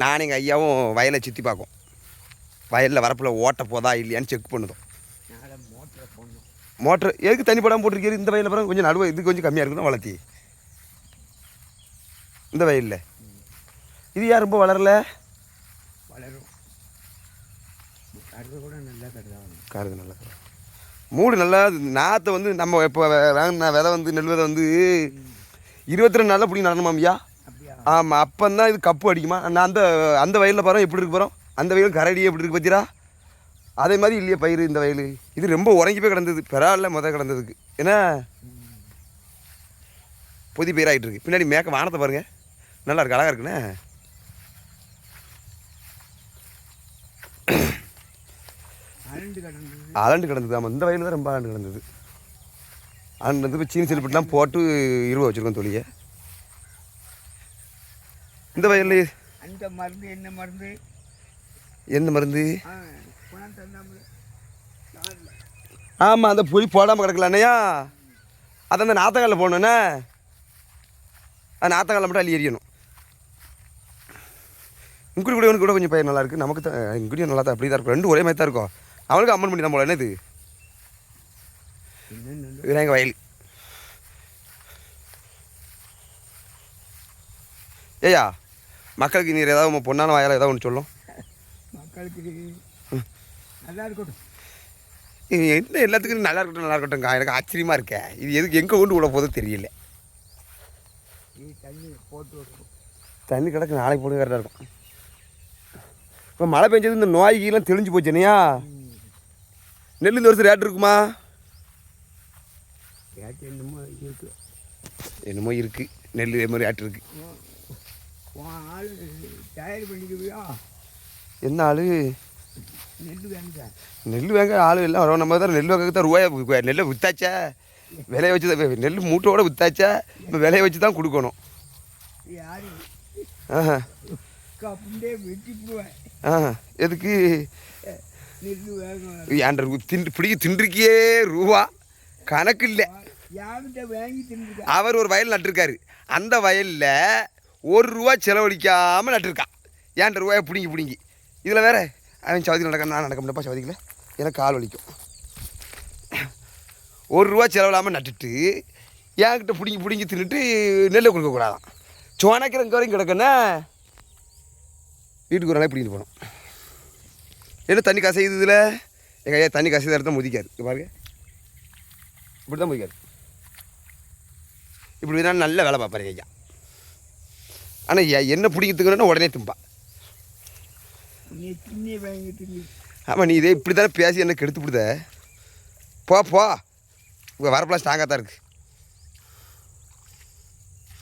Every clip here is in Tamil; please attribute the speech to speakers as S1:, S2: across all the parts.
S1: நானும் எங்கள் ஐயாவும் வயலை சுற்றி பார்க்கும். வயலில் வரப்பில் ஓட்ட போதா இல்லையான்னு செக் பண்ணுதோம்.
S2: மோட்டரை
S1: மோட்ரு எதுக்கு தண்ணி போடாமல் போட்டிருக்கீரு? இந்த வயலில் பிறகு கொஞ்சம் நடுவு இது கொஞ்சம் கம்மியாக இருக்குன்னு வளர்த்தி. இந்த வயலில். இது ஏன் ரொம்ப வளரல?
S2: வளரும். கருது கூட நல்லா
S1: காருது நல்லா மூடு நல்லா நாற்றை வந்து நம்ம இப்போ வாங்கின விதை வந்து நெல் விதை வந்து இருபத்தி ரெண்டு நாளில் பிடி நடணுமா ஐயா.
S2: அப்படியா
S1: ஆமாம் அப்போ தான் இது கப்பு அடிக்குமா? நான் அந்த அந்த வயலில் பாரு எப்படி இருக்கு போகிறோம் அந்த வயல் கரடி எப்படி இருக்கு பார்த்தீரா அதே மாதிரி இல்லையே பயிர் இந்த வயல். இது ரொம்ப உறங்கி போய் கிடந்தது. பெறால முத கிடந்ததுக்கு. ஏன்னா புது பயிராகிட்டு இருக்கு. பின்னாடி மேக்க வானத்தை பாருங்க. நல்லா இருக்கு அழகா இருக்குண்ணே. அலண்டு கிடந்தது. ஆமாம் இந்த வயலில் தான் ரொம்ப அலண்டு கிடந்தது. அலண்டு வந்து இப்போ சீனி செல்பிட்டுலாம் போட்டு இருவ வச்சுருக்கோம் தொழியை. இந்த வயலில்
S2: அந்த மருந்து என்ன மருந்து?
S1: எந்த மருந்து? ஆமாம் அந்த புளி போடாமல் கிடக்கல அண்ணையா அதை அந்த நாத்தங்காலில் போடணுண்ணே அது நாத்தங்காலில் மட்டும் அள்ளி எறியணும். இங்குடி கூட கூட கொஞ்சம் பயிர் நல்லா இருக்கு நமக்கு தான் இங்குடியும் நல்லா தான் அப்படி தான் இருக்கும். ரெண்டும் ஒரே மாதிரி தான் இருக்கும். அவனுக்கு அம்மன் பண்ணி தான் போல என்ன இது
S2: என்னென்ன
S1: இதுதான் எங்கள் வயல். ஏய்யா மக்களுக்கு நீர் ஏதாவது உங்கள் பொண்ணான வயலை ஏதாவது ஒன்று சொல்லும்.
S2: மக்களுக்கு நல்லா இருக்கட்டும்.
S1: என்ன எல்லாத்துக்கும் நல்லா இருக்கட்டும் நல்லா இருக்கட்டும் எனக்கு ஆச்சரியமாக இருக்கே. இது எதுக்கு எங்கே கொண்டு விட போதோ தெரியல.
S2: தண்ணி போட்டு விடணும்
S1: தண்ணி கிடக்கு நாளைக்கு போட்டு கரெக்டாக இருக்கும். இப்போ மழை பெஞ்சது இந்த நோய்கெல்லாம் தெளிஞ்சு போச்சுனையா நெல் இந்த வருஷம் ரேட் இருக்குமா?
S2: கேட்டு என்னமோ இருக்கு.
S1: என்னமோ இருக்குது நெல் இது மாதிரி ரேட் இருக்குது
S2: உன் ஆள் தயார் பண்ணிக்குவியா?
S1: என்ன ஆள்?
S2: நெல் வேணுங்க
S1: நெல் வாங்க ஆள் எல்லாம் வரும் நம்ம தான் நெல் வாங்க தான் ரூபாய் நெல்லை வித்தாச்சா? விலையை வச்சு தான் நெல் மூட்டோட வித்தாச்சா? இப்போ விலையை வச்சு தான் கொடுக்கணும்.
S2: யாரு?
S1: ஆஹா. ஆஹா. எதுக்கு? ஏன்டா திண்டு பிடிக்க திண்டிருக்கியே ரூபா. கணக்கு இல்லை.
S2: வாங்கி
S1: அவர் ஒரு வயல் நட்டிருக்காரு. அந்த வயலில் ஒரு ரூபா செலவழிக்காமல் நட்டுருக்கான் ஏன்ட்ட ரூபாயை பிடுங்கி பிடுங்கி. இதில் வேற அவன் சவுதி நடக்க நான் நடக்க முடியப்பா சவுதிக்கில் எனக்கு கால் வலிக்கும். ஒரு ரூபா செலவில்லாமல் நட்டுட்டு என்கிட்ட பிடுங்கி பிடுங்கி தின்னுட்டு நெல்லை கொடுக்கக்கூடாதான் சோனக்கிற இங்கே வரைக்கும் கிடக்குன்னா வீட்டுக்கு ஒரு நாளே பிடிங்கிட்டு போகணும். என்ன தண்ணி கசையுது இதில்? எங்கள் ஐயா தண்ணி கசைத இடத்த முதிக்காது. இங்க பாருங்க. இப்படி தான் முதிக்காது. இப்படி நல்ல வேலை பார்ப்பாரு ஐயா. ஆனால் என்ன பிடிக்கிறதுக்குன்னா உடனே தும்பா. ஆமாம் நீ. இதே இப்படி தானே பேசி என்ன கெடுத்து விடுத போ போ. உங்கள் வரப்பெல்லாம் ஸ்ட்ராங்காக தான் இருக்கு.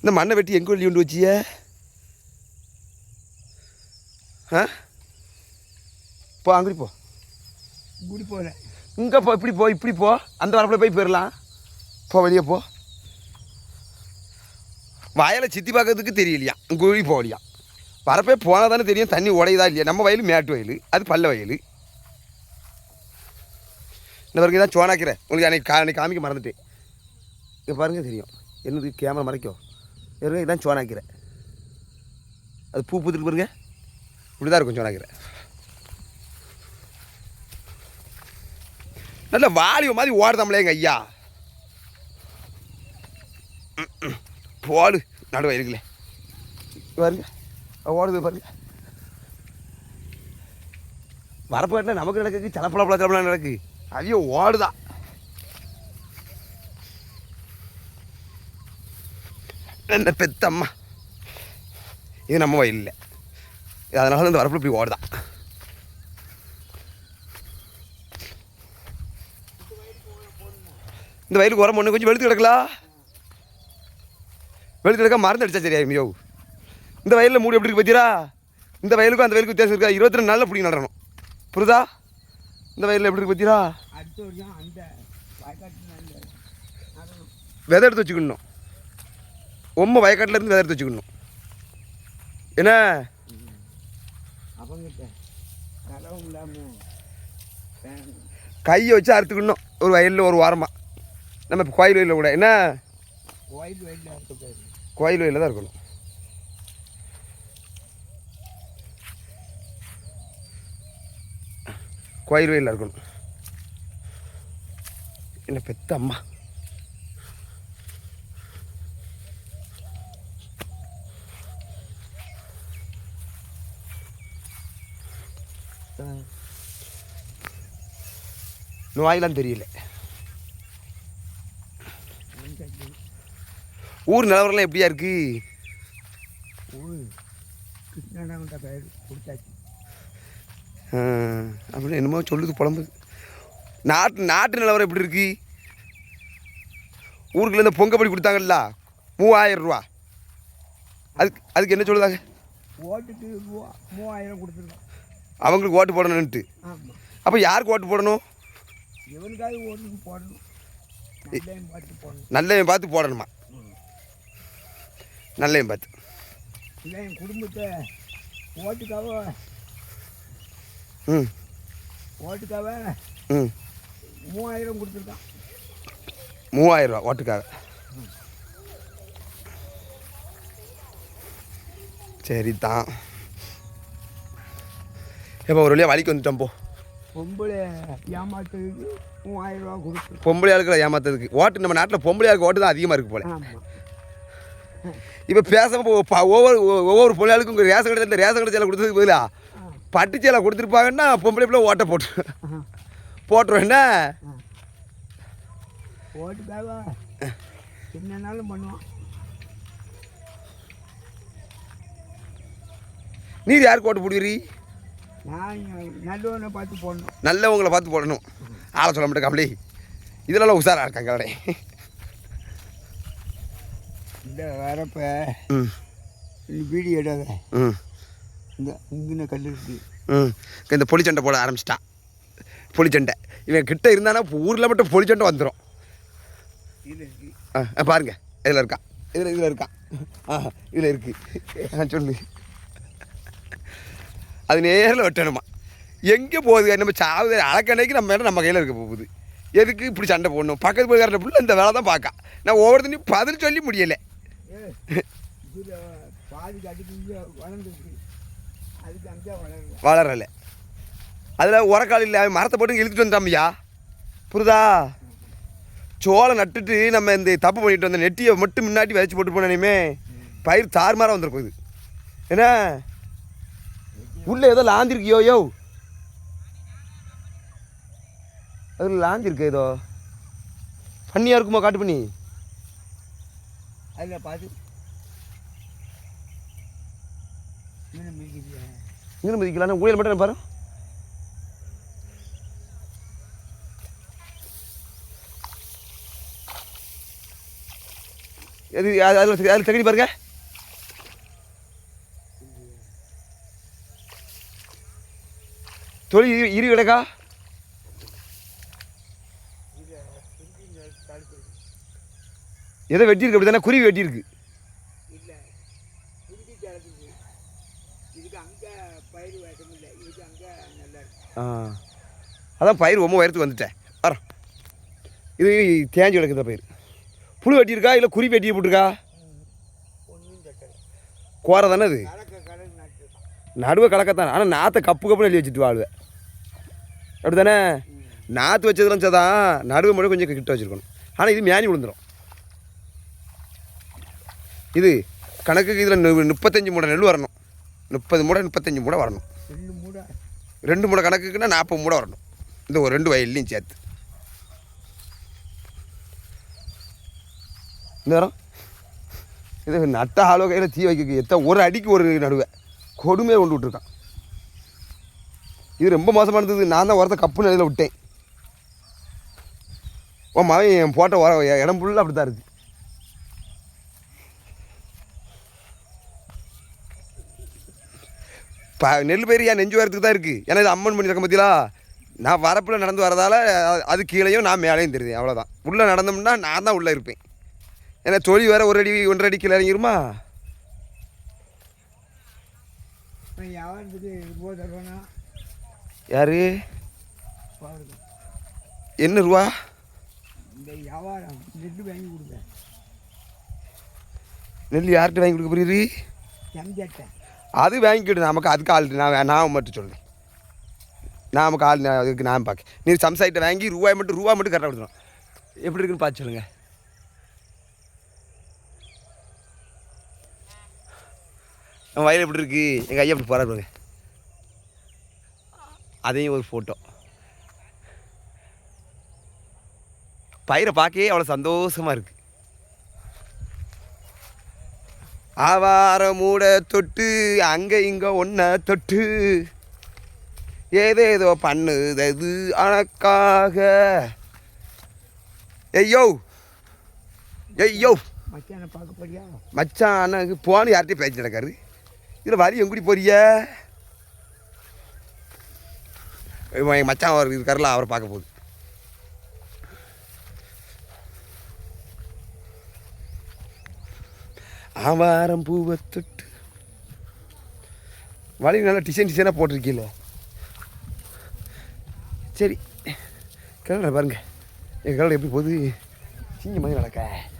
S1: இந்த மண்ணை வெட்டி எங்கே வெளியே கொண்டு வச்சிய? ஆ? போ அங்குடி போ.
S2: குடி போகிறேன்
S1: இங்கே போ இப்படி போ இப்படி போ. அந்த வரப்பில் போய் போயிடலாம் போ வெளியே போ. வயலை சுற்றி பார்க்கறதுக்கு தெரியலையா? குழி போலியா. வரப்பே போனால் தானே தெரியும் தண்ணி உடையுதா இல்லையா? நம்ம வயல் மேட்டு வயல் அது பல்ல வயல். இந்த பாருங்க தான் சோனாக்கிறேன் உங்களுக்கு அன்னைக்கு கா அன்னைக்கு காமிக்க மறந்துட்டேன். இங்கே பாருங்க தெரியும். என்னது கேமரா மறைக்கும் இருங்க இதான் சோனாக்கிறேன் அது பூ பூத்துட்டு பாருங்க. இப்படி தான் இருக்கும் சோனாக்கிறேன் நல்ல வாலிப மாதிரி ஓடுதாமலே எங்கள் ஐயா. ம், நடுவாயிருக்குல்லே பாருங்க. ஓடுது பாருங்க. வரப்பு கட்டில் நமக்கு நடக்குது? சலப்பல பழக்கலாம் நடக்கு. அதையோ ஓடுதான் என்ன பெத்தம்மா? இது நம்ம வயல் இல்லை. அதனால தான் இந்த வரப்புல இப்படி ஓடுதான் இந்த வயலுக்கு உரம் ஒன்று கொஞ்சம் வெளுத்து கிடக்கலாம் வெளுத்து கிடக்க மருந்து அடிச்சா சரியா மியோ இந்த வயலில் மூடி எப்படி இருக்கு பார்த்தீரா இந்த வயலுக்கும் அந்த வயலுக்கும் வித்தியாசம் இருக்கா? இருபத்தி ரெண்டு நாளில் பிடிங்க நடணும் புரியுதா? இந்த வயலில் எப்படி இருக்கு பார்த்தீரா விதை எடுத்து வச்சுக்கணும். உம்ம வயக்காட்டுல இருந்து விதை எடுத்து வச்சுக்கணும். என்ன? கையை வச்சு அறுத்துக்கணும். ஒரு வயலில் ஒரு வாரமாக நம்ம இப்போ கோயில் வயலில் கூட. என்ன?
S2: கோயில் வயலில்
S1: தான் இருக்கணும் கோயில் வயலில் இருக்கணும். என்ன பெத்த அம்மா. நோயெல்லாம் தெரியல. ஊர் நிலவரம்லாம் எப்படியா இருக்கு?
S2: ஓய் கொடுத்தாச்சு.
S1: அப்படின்னு என்னமோ சொல்லுது புலம்புது நாட்டு நாட்டு நிலவரம் எப்படி இருக்கு? ஊருக்குள்ள இந்த பொங்கப்படி கொடுத்தாங்கல்ல மூவாயிரம் ரூபா அதுக்கு அதுக்கு என்ன சொல்லுதாங்க?
S2: ஓட்டுக்கு மூவா மூவாயிரம் கொடுத்துருக்கோம்.
S1: அவங்களுக்கு ஓட்டு போடணுன்ட்டு அப்போ யாருக்கு ஓட்டு போடணும்?
S2: இவனுக்காக போடணும். நல்லையும் பார்த்து போடணும்.
S1: நல்லவன் பார்த்து போடணுமா? நல்லவன் பார்த்து.
S2: இல்லை என் குடும்பத்தை ஓட்டுக்காக
S1: ம்.
S2: ஓட்டுக்காக
S1: ம்.
S2: மூவாயிரம் கொடுத்துருக்கான்.
S1: மூவாயிரம் ரூபா ஓட்டுக்காக சரி தான் இப்போ ஒரு வழியாக வழிக்கு வந்துட்டோம் போ.
S2: பொம்பளை ஏமாத்துறதுக்கு மூவாயிரம் ரூபா கொடுத்து.
S1: பொம்பளை ஆளுக்களை ஏமாத்துறதுக்கு. ஓட்டு நம்ம நாட்டில் பொம்பளை ஆளுக்கு ஓட்டு தான் அதிகமாக இருக்கு போல. இப்போ பேசாம போ- ப- ஒவ்வொரு ஒவ்வொரு உங்கள் ரேஷன் கடை ரேஷன் கடை சேலை கொடுத்ததுக்கு பதிலாக
S2: ஆ
S1: பட்டு சேலை கொடுத்துருப்பாங்கன்னா பொம்பளை பிள்ளை ஓட்டை போட்டு
S2: ஆ
S1: போட்டுருவோம் என்ன
S2: ஓட்டுக்காக என்னன்னாலும் பண்ணுவான்.
S1: நீர் யாருக்கு ஓட்டு
S2: நான் நல்லவனை பார்த்து போடணும்.
S1: நல்லவங்களை பார்த்து போடணும். ஆளை சொல்ல மாட்டேன் கம்பளி இதெல்லாம் உஷாராக இருக்காங்க கடை
S2: இந்த வரப்ப வீடியோ எடுக்காத
S1: ம்.
S2: இந்த இங்கே கல் இருக்கு.
S1: ம். இந்த பொலிச்சண்டை போட ஆரம்பிச்சிட்டான். பொலிச்சண்டை இவன் கிட்ட இருந்தானா ஊரில் மட்டும் பொலிச்சண்டை வந்துடும் ஆ பாருங்க. இதில் இருக்கான் இதில் இதில் இருக்கான் ஆ இதில் இருக்கு. ஆ சொல்லு. அது நேரில் வெட்டணுமா? எங்கே போகுது? நம்ம சாவு அளக்கணைக்கு நம்ம மேலே நம்ம கையில் இருக்க போகுது. எதுக்கு இப்படி சண்டை போடணும்? பக்கத்து போய் புள்ள இந்த வேலை தான் பார்க்க நான் ஒவ்வொருத்தனையும் பதில் சொல்லி முடியலை.
S2: வளரல.
S1: அதில் உரக்கால் இல்லை அவன் மரத்தை போட்டு இழுத்துட்டு வந்தாமையா புரியுதா சோளம் நட்டுட்டு நம்ம இந்த தப்பு பண்ணிட்டு வந்த நெட்டியை மட்டும் முன்னாடி விதைச்சி போட்டு போனேனே பயிர் தாறுமாறாக வந்துட போகுது. என்ன? உள்ள ஏதோ லாந்திருக்கியோ யோ. அதில் லாந்திருக்கு ஏதோ. பண்ணியா இருக்குமா காட்டு பண்ணி?
S2: அதில் பார்த்து மீன்
S1: இங்கே மதிக்கலாம் ஊழல் மட்டும் பாரு எது அது- அதில் அதில் தகுதி பாருங்க தொழில் இரு இரு கிடக்கா எதை வெட்டியிருக்கு அப்படி தானே குருவி வெட்டியிருக்கு
S2: இல்லை குருவி கிடக்குது இதுக்கு அங்கே பயிர் வேட்டம் இல்லை இதுக்கு அங்கே நல்லா இருக்கு
S1: ஆ அதான் பயிர் ரொம்ப உயரத்துக்கு வந்துட்டேன் வரோம் இது தேஞ்சு கிடக்குது பயிர். புழு வெட்டியிருக்கா? இல்லை குருவி வெட்டி போட்டிருக்கா? கோரை தானே அது? நடுவை கலக்கத்தான். ஆனால் நாற்றை கப்பு கப்புன்னு எழுதி வச்சுட்டு வாழ்வேன் அப்படி தானே நாற்று வச்சதுலாம் சதான் நடுவு மட்டும் கொஞ்சம் கிட்ட வச்சுருக்கணும். ஆனால் இது மேனி விழுந்துடும் இது கணக்குக்கு இதில் முப்பத்தஞ்சு மூடை நெல் வரணும். முப்பது மூடை முப்பத்தஞ்சு மூடை வரணும்.
S2: ரெண்டு மூடை
S1: கணக்குக்குன்னா நாற்பது மூடை வரணும். இந்த ஒரு ரெண்டு வயல்லையும் சேர்த்து. இந்த நேரம் இது நட்ட ஆளோ கையில் தீ வைக்க எத்த ஒரு அடிக்கு ஒரு நடுவை. கொடுமையாக கொண்டு விட்ருக்கான் இது ரொம்ப மோசமானது. நான் தான் உரத்தை கப்பு நிலையில் விட்டேன். ஓ மகன் என் போட்ட உர இடம் ஃபுல்லாக அப்படி தான் இருக்குது ப நெல் பயிர் என் நெஞ்சு வரத்துக்கு தான் இருக்குது ஏன்னா இது அம்மன் பண்ணியிருக்க பார்த்தீங்களா நான் வரப்பில் நடந்து வரதால அது- கீழேயும் நான் மேலேயும் தெரியுது அவ்வளோதான் உள்ளே நடந்தோம்னா நான் தான் உள்ளே இருப்பேன். ஏன்னா தொழில் வேற ஒரு அடி ஒன்றரை அடி கீழே இறங்கிருமா?
S2: இப்போ
S1: யாரு என்ன ரூபா?
S2: நெல்
S1: யார்கிட்ட வாங்கி கொடுக்க போறீரு?
S2: எம்ஜெட்டை
S1: அது வாங்கிக்கிடு நமக்கு அதுக்கு ஆள் நான் நான் மட்டும் சொல்கிறேன் நான் ஆள் நான் அதுக்கு நான் பார்க்க நீ சம்சாயிட்ட வாங்கி ரூபாய் மட்டும் ரூபா மட்டும் கரெக்டாக கொடுத்துரும். எப்படி இருக்குன்னு பார்த்து சொல்லுங்கள் நம்ம வயல் எப்படி இருக்குது எங்கள் ஐயா எப்படி போகிறாரு பாருங்க. அதையும் ஒரு ஃபோட்டோ பயிரை பார்க்கவே அவ்வளோ சந்தோஷமாக இருக்குது ஆவார மூட தொட்டு அங்கே இங்கே ஒன்றை தொட்டு ஏதேதோ பண்ணுதது அனக்காக ஐயோ ஐயோ
S2: மச்சானை பார்க்க போறியா?
S1: மச்சான் அண்ணனுக்கு போன யார்கிட்டயும் பேச்சு நடக்காரு இதில் வரி எங்குடி போறிய? என் மச்சான் அவர் இருக்காருல அவரை பார்க்க போகுது. ஆவாரம் பூவை தொட்டு. வழி நல்லா டிசைன் டிசைனாக போட்டிருக்கீங்களோ? சரி. கிளற பாருங்க. என் கிளற எப்படி போகுது? சிங்க மாதிரி நடக்க?